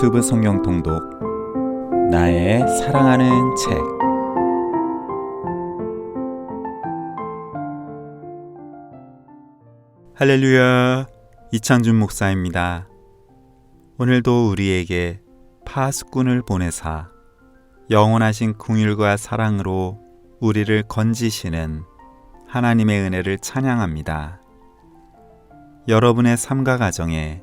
유튜브 성경 통독 나의 사랑하는 책 할렐루야 이창준 목사입니다. 오늘도 우리에게 파수꾼을 보내사 영원하신 궁일과 사랑으로 우리를 건지시는 하나님의 은혜를 찬양합니다. 여러분의 삶과 가정에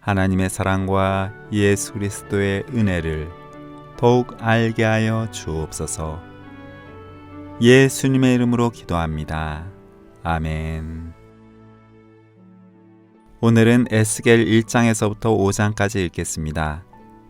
하나님의 사랑과 예수 그리스도의 은혜를 더욱 알게 하여 주옵소서. 예수님의 이름으로 기도합니다. 아멘. 오늘은 에스겔 1장에서부터 5장까지 읽겠습니다.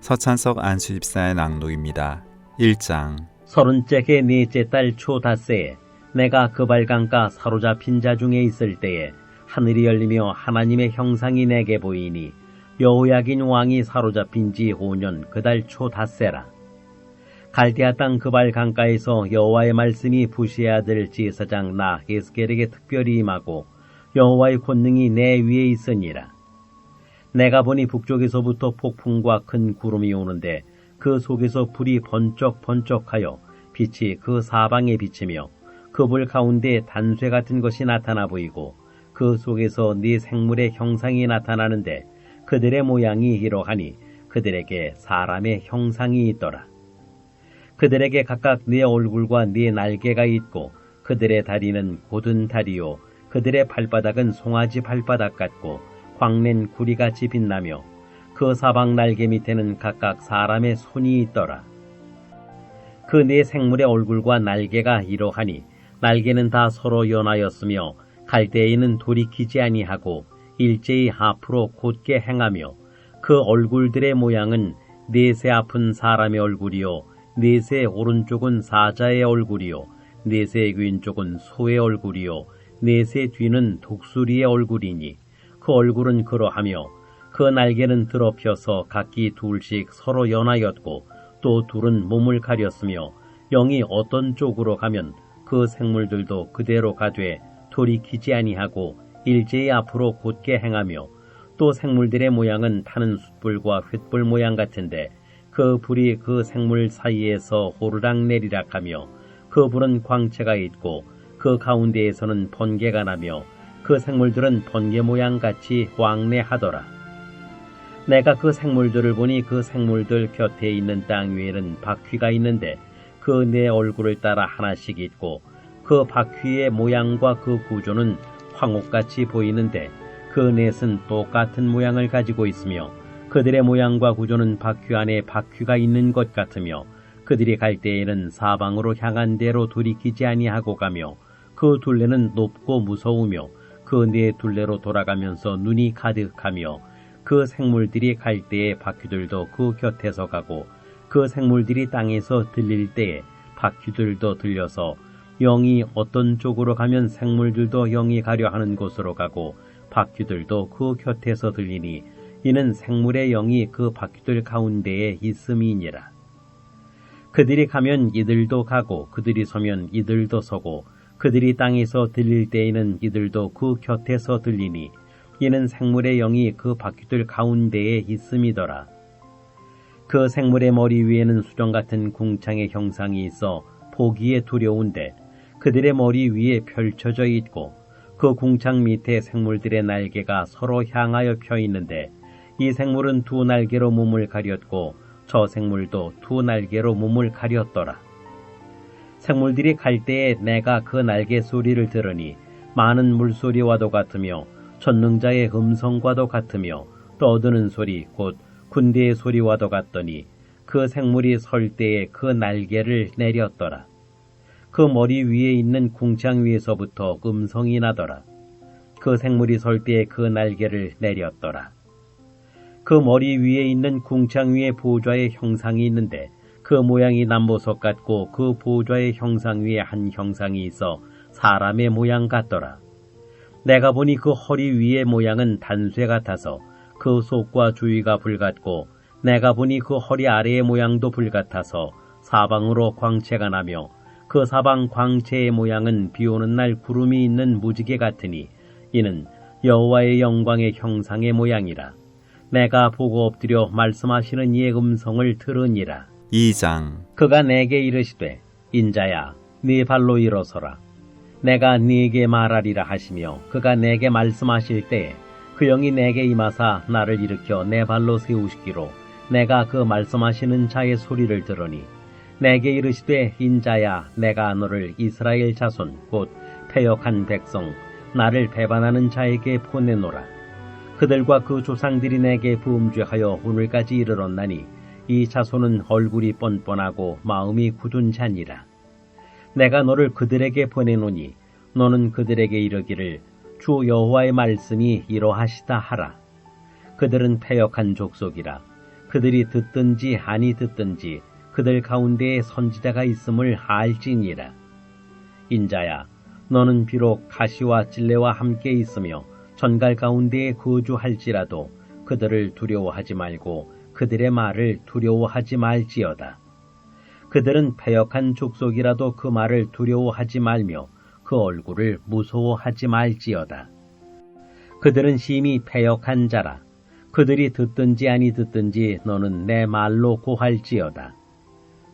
서찬석 안수집사의 낭독입니다. 1장 서른째 해 넷째 달 초닷새에 내가 그발강가 사로잡힌 자 중에 있을 때에 하늘이 열리며 하나님의 형상이 내게 보이니 여호야긴 왕이 사로잡힌 지 5년 그달 초 닷새라. 갈대아 땅 그발 강가에서 여호와의 말씀이 부시의 아들 제사장 나 에스겔에게 특별히 임하고 여호와의 권능이 내 위에 있으니라. 내가 보니 북쪽에서부터 폭풍과 큰 구름이 오는데 그 속에서 불이 번쩍번쩍하여 빛이 그 사방에 비치며 그 불 가운데 단쇠 같은 것이 나타나 보이고 그 속에서 네 생물의 형상이 나타나는데 그들의 모양이 이러하니 그들에게 사람의 형상이 있더라. 그들에게 각각 네 얼굴과 네 날개가 있고 그들의 다리는 곧은 다리요 그들의 발바닥은 송아지 발바닥 같고 광낸 구리같이 빛나며 그 사방 날개 밑에는 각각 사람의 손이 있더라. 그 네 생물의 얼굴과 날개가 이러하니 날개는 다 서로 연하였으며 갈대에는 돌이키지 아니하고 일제히 앞으로 곧게 행하며 그 얼굴들의 모양은 넷의 앞은 사람의 얼굴이요 넷의 오른쪽은 사자의 얼굴이요 넷의 왼쪽은 소의 얼굴이요 넷의 뒤는 독수리의 얼굴이니 그 얼굴은 그러하며 그 날개는 드러펴서 각기 둘씩 서로 연하였고 또 둘은 몸을 가렸으며 영이 어떤 쪽으로 가면 그 생물들도 그대로 가되 돌이키지 아니하고 일제히 앞으로 곧게 행하며 또 생물들의 모양은 타는 숯불과 횃불 모양 같은데 그 불이 그 생물 사이에서 호르락 내리락 하며 그 불은 광채가 있고 그 가운데에서는 번개가 나며 그 생물들은 번개 모양 같이 왕래하더라. 내가 그 생물들을 보니 그 생물들 곁에 있는 땅 위에는 바퀴가 있는데 그 내 얼굴을 따라 하나씩 있고 그 바퀴의 모양과 그 구조는 황옥같이 보이는데 그 넷은 똑같은 모양을 가지고 있으며 그들의 모양과 구조는 바퀴 안에 바퀴가 있는 것 같으며 그들이 갈 때에는 사방으로 향한 대로 돌이키지 아니하고 가며 그 둘레는 높고 무서우며 그 네 둘레로 돌아가면서 눈이 가득하며 그 생물들이 갈 때에 바퀴들도 그 곁에서 가고 그 생물들이 땅에서 들릴 때에 바퀴들도 들려서 영이 어떤 쪽으로 가면 생물들도 영이 가려 하는 곳으로 가고 바퀴들도 그 곁에서 들리니 이는 생물의 영이 그 바퀴들 가운데에 있음이니라. 그들이 가면 이들도 가고 그들이 서면 이들도 서고 그들이 땅에서 들릴 때에는 이들도 그 곁에서 들리니 이는 생물의 영이 그 바퀴들 가운데에 있음이더라. 그 생물의 머리 위에는 수정 같은 궁창의 형상이 있어 보기에 두려운데 그들의 머리 위에 펼쳐져 있고 그 궁창 밑에 생물들의 날개가 서로 향하여 펴 있는데 이 생물은 두 날개로 몸을 가렸고 저 생물도 두 날개로 몸을 가렸더라. 생물들이 갈 때에 내가 그 날개 소리를 들으니 많은 물소리와도 같으며 전능자의 음성과도 같으며 떠드는 소리 곧 군대의 소리와도 같더니 그 생물이 설 때에 그 날개를 내렸더라. 그 머리 위에 있는 궁창 위에서부터 음성이 나더라. 그 생물이 설 때에 그 날개를 내렸더라. 그 머리 위에 있는 궁창 위에 보좌의 형상이 있는데 그 모양이 남보석 같고 그 보좌의 형상 위에 한 형상이 있어 사람의 모양 같더라. 내가 보니 그 허리 위의 모양은 단쇠 같아서 그 속과 주위가 불같고 내가 보니 그 허리 아래의 모양도 불같아서 사방으로 광채가 나며 그 사방 광채의 모양은 비 오는 날 구름이 있는 무지개 같으니 이는 여호와의 영광의 형상의 모양이라. 내가 보고 엎드려 말씀하시는 이의 음성을 들으니라. 2장 그가 내게 이르시되 인자야 네 발로 일어서라 내가 네게 말하리라 하시며 그가 내게 말씀하실 때에 그 영이 내게 임하사 나를 일으켜 내 발로 세우시기로 내가 그 말씀하시는 자의 소리를 들으니 내게 이르시되 인자야 내가 너를 이스라엘 자손 곧 패역한 백성 나를 배반하는 자에게 보내노라 그들과 그 조상들이 내게 부음죄하여 오늘까지 이르렀나니 이 자손은 얼굴이 뻔뻔하고 마음이 굳은 자니라. 내가 너를 그들에게 보내노니 너는 그들에게 이르기를 주 여호와의 말씀이 이러하시다 하라. 그들은 패역한 족속이라. 그들이 듣든지 아니 듣든지 그들 가운데에 선지자가 있음을 알지니라. 인자야, 너는 비록 가시와 찔레와 함께 있으며 전갈 가운데에 거주할지라도 그들을 두려워하지 말고 그들의 말을 두려워하지 말지어다. 그들은 패역한 족속이라도 그 말을 두려워하지 말며 그 얼굴을 무서워하지 말지어다. 그들은 심히 패역한 자라. 그들이 듣든지 아니 듣든지 너는 내 말로 고할지어다.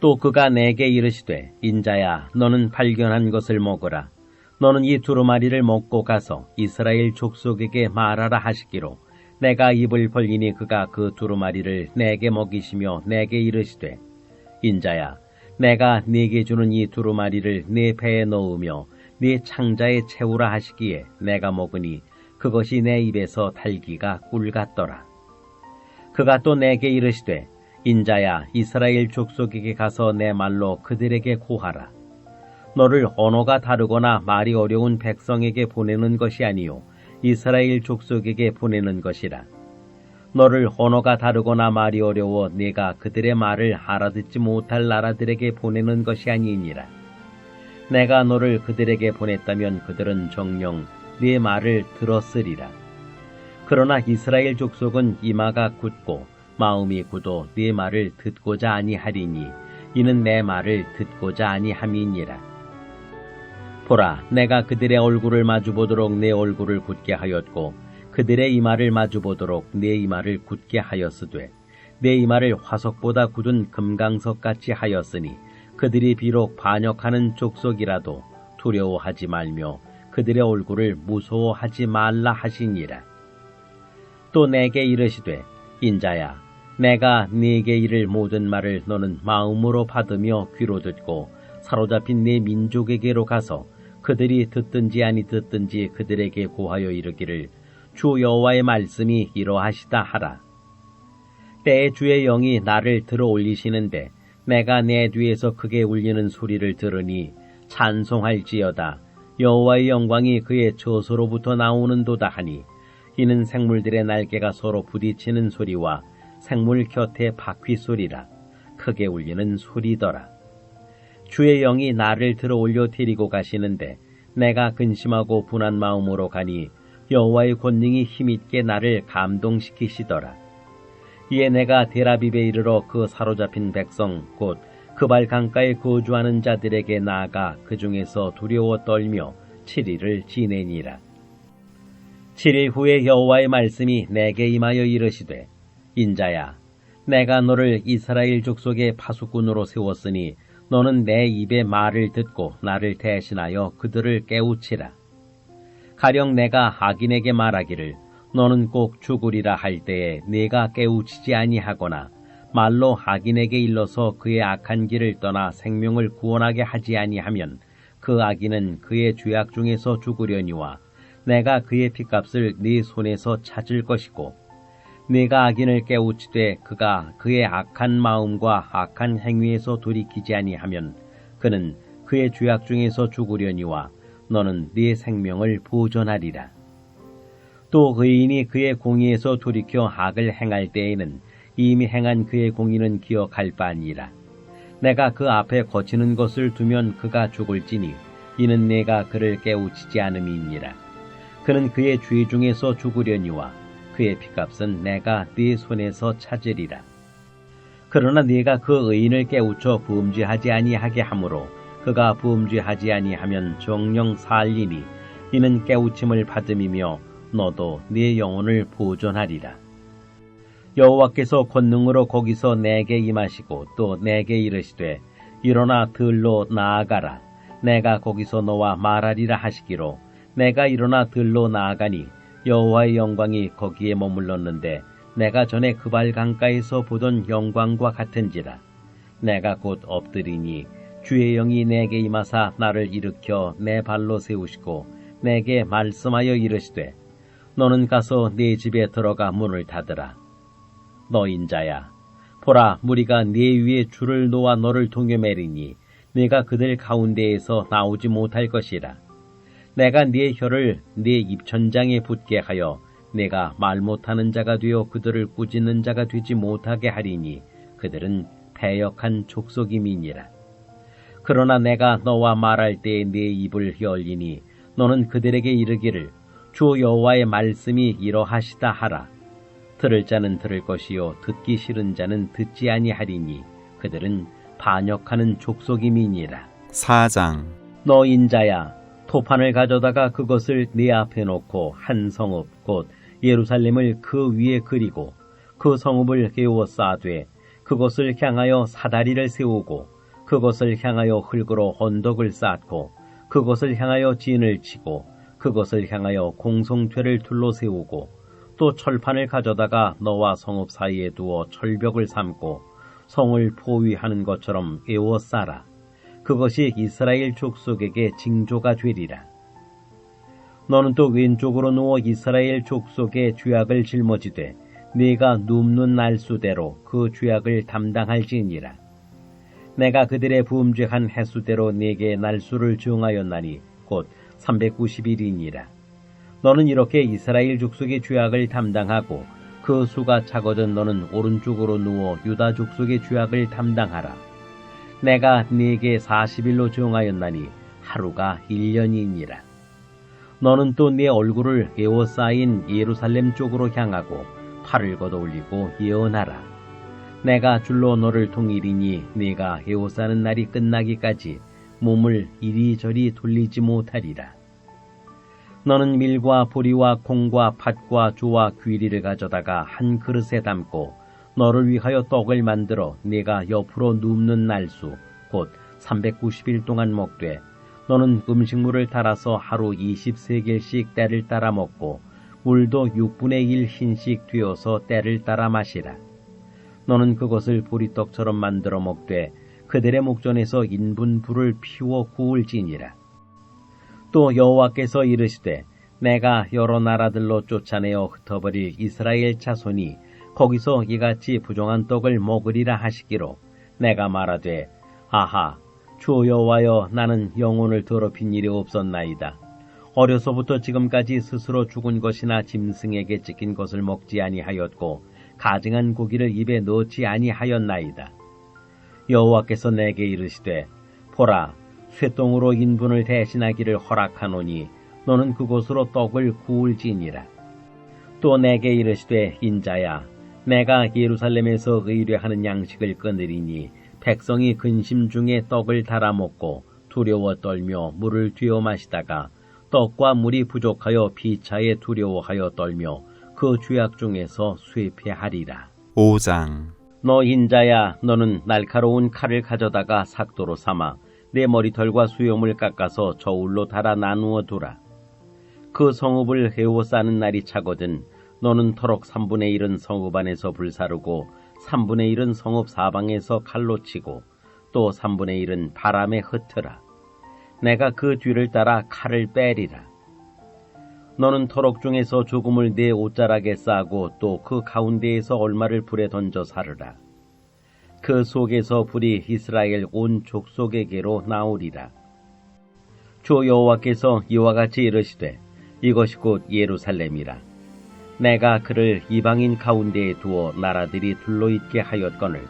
또 그가 내게 이르시되 인자야 너는 발견한 것을 먹으라. 너는 이 두루마리를 먹고 가서 이스라엘 족속에게 말하라 하시기로 내가 입을 벌리니 그가 그 두루마리를 내게 먹이시며 내게 이르시되 인자야 내가 네게 주는 이 두루마리를 네 배에 넣으며 네 창자에 채우라 하시기에 내가 먹으니 그것이 내 입에서 달기가 꿀 같더라. 그가 또 내게 이르시되 인자야 이스라엘 족속에게 가서 내 말로 그들에게 고하라. 너를 언어가 다르거나 말이 어려운 백성에게 보내는 것이 아니요 이스라엘 족속에게 보내는 것이라. 너를 언어가 다르거나 말이 어려워 네가 그들의 말을 알아듣지 못할 나라들에게 보내는 것이 아니니라. 내가 너를 그들에게 보냈다면 그들은 정령 네 말을 들었으리라. 그러나 이스라엘 족속은 이마가 굳고 마음이 굳어 네 말을 듣고자 아니하리니 이는 내 말을 듣고자 아니함이니라. 보라, 내가 그들의 얼굴을 마주 보도록 내 얼굴을 굳게 하였고 그들의 이마를 마주 보도록 내 이마를 굳게 하였으되 내 이마를 화석보다 굳은 금강석 같이 하였으니 그들이 비록 반역하는 족속이라도 두려워하지 말며 그들의 얼굴을 무서워하지 말라 하시니라. 또 내게 이르시되 인자야 내가 네게 이를 모든 말을 너는 마음으로 받으며 귀로 듣고 사로잡힌 네 민족에게로 가서 그들이 듣든지 아니 듣든지 그들에게 고하여 이르기를 주 여호와의 말씀이 이러하시다 하라. 때에 주의 영이 나를 들어 올리시는데 내가 내 뒤에서 크게 울리는 소리를 들으니 찬송할지어다. 여호와의 영광이 그의 저소로부터 나오는도다 하니 이는 생물들의 날개가 서로 부딪히는 소리와 생물 곁에 바퀴 소리라 크게 울리는 소리더라. 주의 영이 나를 들어 올려 데리고 가시는데 내가 근심하고 분한 마음으로 가니 여호와의 권능이 힘있게 나를 감동시키시더라. 이에 내가 데라비베 이르러 그 사로잡힌 백성 곧 그발 강가에 거주하는 자들에게 나아가 그 중에서 두려워 떨며 7일을 지내니라. 7일 후에 여호와의 말씀이 내게 임하여 이르시되 인자야 내가 너를 이스라엘 족속의 파수꾼으로 세웠으니 너는 내 입의 말을 듣고 나를 대신하여 그들을 깨우치라. 가령 내가 악인에게 말하기를 너는 꼭 죽으리라 할 때에 네가 깨우치지 아니하거나 말로 악인에게 일러서 그의 악한 길을 떠나 생명을 구원하게 하지 아니하면 그 악인은 그의 죄악 중에서 죽으려니와 내가 그의 피값을 네 손에서 찾을 것이고 내가 악인을 깨우치되 그가 그의 악한 마음과 악한 행위에서 돌이키지 아니하면 그는 그의 죄악 중에서 죽으려니와 너는 네 생명을 보존하리라. 또 의인이 그의 공의에서 돌이켜 악을 행할 때에는 이미 행한 그의 공의는 기억할 바니라. 내가 그 앞에 거치는 것을 두면 그가 죽을지니 이는 내가 그를 깨우치지 않음이니라. 그는 그의 죄 중에서 죽으려니와 그의 피값은 내가 네 손에서 찾으리라. 그러나 네가 그 의인을 깨우쳐 부음죄하지 아니하게 하므로 그가 부음죄하지 아니하면 정령 살리니 이는 깨우침을 받음이며 너도 네 영혼을 보존하리라. 여호와께서 권능으로 거기서 내게 임하시고 또 내게 이르시되 일어나 들로 나아가라. 내가 거기서 너와 말하리라 하시기로 내가 일어나 들로 나아가니 여호와의 영광이 거기에 머물렀는데 내가 전에 그발 강가에서 보던 영광과 같은지라. 내가 곧 엎드리니 주의 영이 내게 임하사 나를 일으켜 내 발로 세우시고 내게 말씀하여 이르시되 너는 가서 네 집에 들어가 문을 닫으라. 너 인 자야, 보라 무리가 네 위에 줄을 놓아 너를 동여매리니 네가 그들 가운데에서 나오지 못할 것이라. 내가 네 혀를 네 입천장에 붙게 하여 내가 말 못하는 자가 되어 그들을 꾸짖는 자가 되지 못하게 하리니 그들은 패역한 족속임이니라. 그러나 내가 너와 말할 때에 네 입을 열리니 너는 그들에게 이르기를 주 여호와의 말씀이 이러하시다 하라. 들을 자는 들을 것이요 듣기 싫은 자는 듣지 아니하리니 그들은 반역하는 족속임이니라. 4장 너 인자야 토판을 가져다가 그것을 네 앞에 놓고 한 성읍 곧 예루살렘을 그 위에 그리고 그 성읍을 깨워 쌓되 그것을 향하여 사다리를 세우고 그것을 향하여 흙으로 언덕을 쌓고 그것을 향하여 진을 치고 그것을 향하여 공성퇴를 둘러 세우고 또 철판을 가져다가 너와 성읍 사이에 두어 철벽을 삼고 성을 포위하는 것처럼 에워 쌓아 그것이 이스라엘 족속에게 징조가 되리라. 너는 또 왼쪽으로 누워 이스라엘 족속의 죄악을 짊어지되 네가 눕는 날수대로 그 죄악을 담당할지니라. 내가 그들의 부음죄한 해수대로 네게 날수를 정하였나니 곧 390일이니라. 너는 이렇게 이스라엘 족속의 죄악을 담당하고 그 수가 작거든 너는 오른쪽으로 누워 유다 족속의 죄악을 담당하라. 내가 네게 40일로 정하였나니 하루가 1년이니라. 너는 또 네 얼굴을 에워싸인 예루살렘 쪽으로 향하고 팔을 걷어 올리고 예언하라. 내가 줄로 너를 통일이니 네가 에워싸는 날이 끝나기까지 몸을 이리저리 돌리지 못하리라. 너는 밀과 보리와 콩과 팥과 조와 귀리를 가져다가 한 그릇에 담고 너를 위하여 떡을 만들어 네가 옆으로 눕는 날수 곧 390일 동안 먹되 너는 음식물을 달아서 하루 20세겔씩 때를 따라 먹고 물도 6분의 1 흰씩 되어서 때를 따라 마시라. 너는 그것을 보리떡처럼 만들어 먹되 그들의 목전에서 인분 불을 피워 구울지니라. 또 여호와께서 이르시되 내가 여러 나라들로 쫓아내어 흩어버릴 이스라엘 자손이 거기서 이같이 부정한 떡을 먹으리라 하시기로 내가 말하되 아하 주 여호와여 나는 영혼을 더럽힌 일이 없었나이다. 어려서부터 지금까지 스스로 죽은 것이나 짐승에게 찍힌 것을 먹지 아니하였고 가증한 고기를 입에 넣지 아니하였나이다. 여호와께서 내게 이르시되 보라 쇠똥으로 인분을 대신하기를 허락하노니 너는 그곳으로 떡을 구울지니라. 또 내게 이르시되 인자야 내가 예루살렘에서 의뢰하는 양식을 끊으리니 백성이 근심 중에 떡을 달아 먹고 두려워 떨며 물을 뒤어 마시다가 떡과 물이 부족하여 비차에 두려워하여 떨며 그 죄악 중에서 쇠폐하리라. 5장 너 인자야 너는 날카로운 칼을 가져다가 삭도로 삼아 내 머리털과 수염을 깎아서 저울로 달아 나누어 두라. 그 성읍을 해워 싸는 날이 차거든 너는 터럭 3분의 1은 성읍 안에서 불사르고 3분의 1은 성읍 사방에서 칼로 치고 또 3분의 1은 바람에 흩으라. 내가 그 뒤를 따라 칼을 빼리라. 너는 터럭 중에서 조금을 내 옷자락에 싸고 또 그 가운데에서 얼마를 불에 던져 사르라. 그 속에서 불이 이스라엘 온 족속에게로 나오리라. 주 여호와께서 이와 같이 이르시되 이것이 곧 예루살렘이라. 내가 그를 이방인 가운데에 두어 나라들이 둘러있게 하였거늘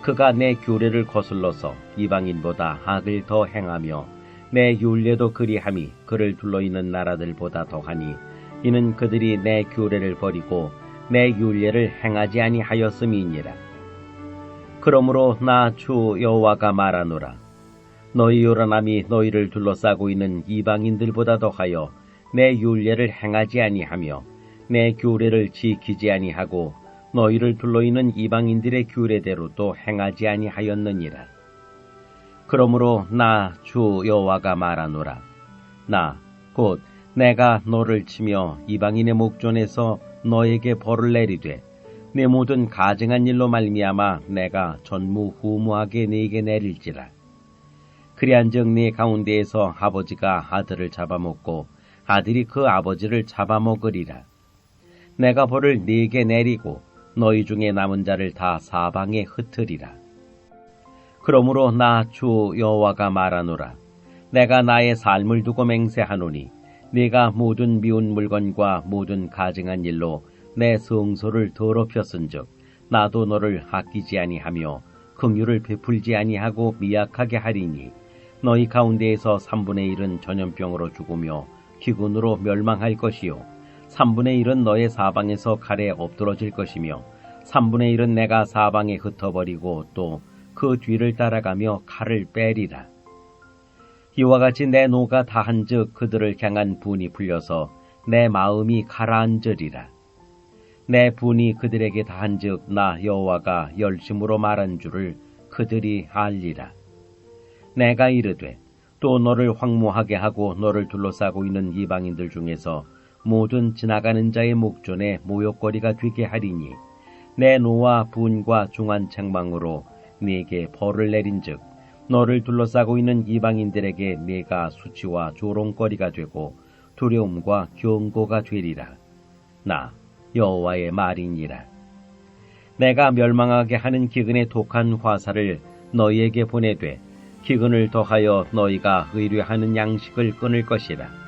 그가 내 규례를 거슬러서 이방인보다 악을 더 행하며 내 율례도 그리함이 그를 둘러있는 나라들보다 더하니 이는 그들이 내 규례를 버리고 내 율례를 행하지 아니하였음이니라. 그러므로 나 주 여호와가 말하노라. 너희 요란함이 너희를 둘러싸고 있는 이방인들보다 더하여 내 율례를 행하지 아니하며 내 규례를 지키지 아니하고 너희를 둘러있는 이방인들의 규례대로 또 행하지 아니하였느니라. 그러므로 나 주 여호와가 말하노라. 나 곧 내가 너를 치며 이방인의 목전에서 너에게 벌을 내리되 내 모든 가증한 일로 말미암아 내가 전무후무하게 네게 내릴지라. 그리한즉 네 가운데에서 아버지가 아들을 잡아먹고 아들이 그 아버지를 잡아먹으리라. 내가 벌을 네게 내리고 너희 중에 남은 자를 다 사방에 흩으리라. 그러므로 나 주 여호와가 말하노라. 내가 나의 삶을 두고 맹세하노니 네가 모든 미운 물건과 모든 가증한 일로 내 성소를 더럽혔은즉 나도 너를 아끼지 아니하며 긍휼을 베풀지 아니하고 미약하게 하리니 너희 가운데에서 3분의 1은 전염병으로 죽으며 기근으로 멸망할 것이요 3분의 1은 너의 사방에서 칼에 엎드러질 것이며 3분의 1은 내가 사방에 흩어버리고 또 그 뒤를 따라가며 칼을 빼리라. 이와 같이 내 노가 다한즉 그들을 향한 분이 풀려서 내 마음이 가라앉으리라. 내 분이 그들에게 다한즉 나 여호와가 열심으로 말한 줄을 그들이 알리라. 내가 이르되 또 너를 황무하게 하고 너를 둘러싸고 있는 이방인들 중에서 모든 지나가는 자의 목전에 모욕거리가 되게 하리니 내 노와 분과 중한 책망으로 네게 벌을 내린즉 너를 둘러싸고 있는 이방인들에게 네가 수치와 조롱거리가 되고 두려움과 경고가 되리라. 나 여호와의 말이니라. 내가 멸망하게 하는 기근의 독한 화살을 너희에게 보내되 기근을 더하여 너희가 의뢰하는 양식을 끊을 것이라.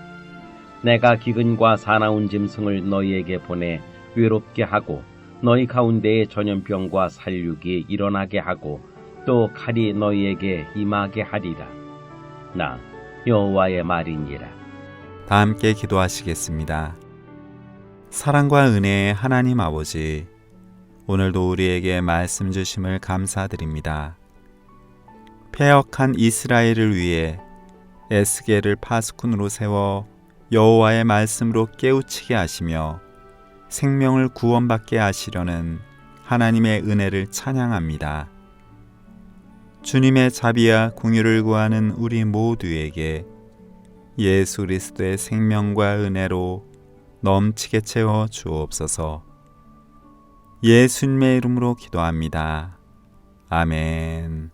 내가 기근과 사나운 짐승을 너희에게 보내 외롭게 하고 너희 가운데에 전염병과 살육이 일어나게 하고 또 칼이 너희에게 임하게 하리라. 나 여호와의 말이니라. 다 함께 기도하시겠습니다. 사랑과 은혜의 하나님 아버지, 오늘도 우리에게 말씀 주심을 감사드립니다. 폐역한 이스라엘을 위해 에스겔을 파수꾼으로 세워 여호와의 말씀으로 깨우치게 하시며 생명을 구원받게 하시려는 하나님의 은혜를 찬양합니다. 주님의 자비와 공유를 구하는 우리 모두에게 예수 그리스도의 생명과 은혜로 넘치게 채워 주옵소서. 예수님의 이름으로 기도합니다. 아멘.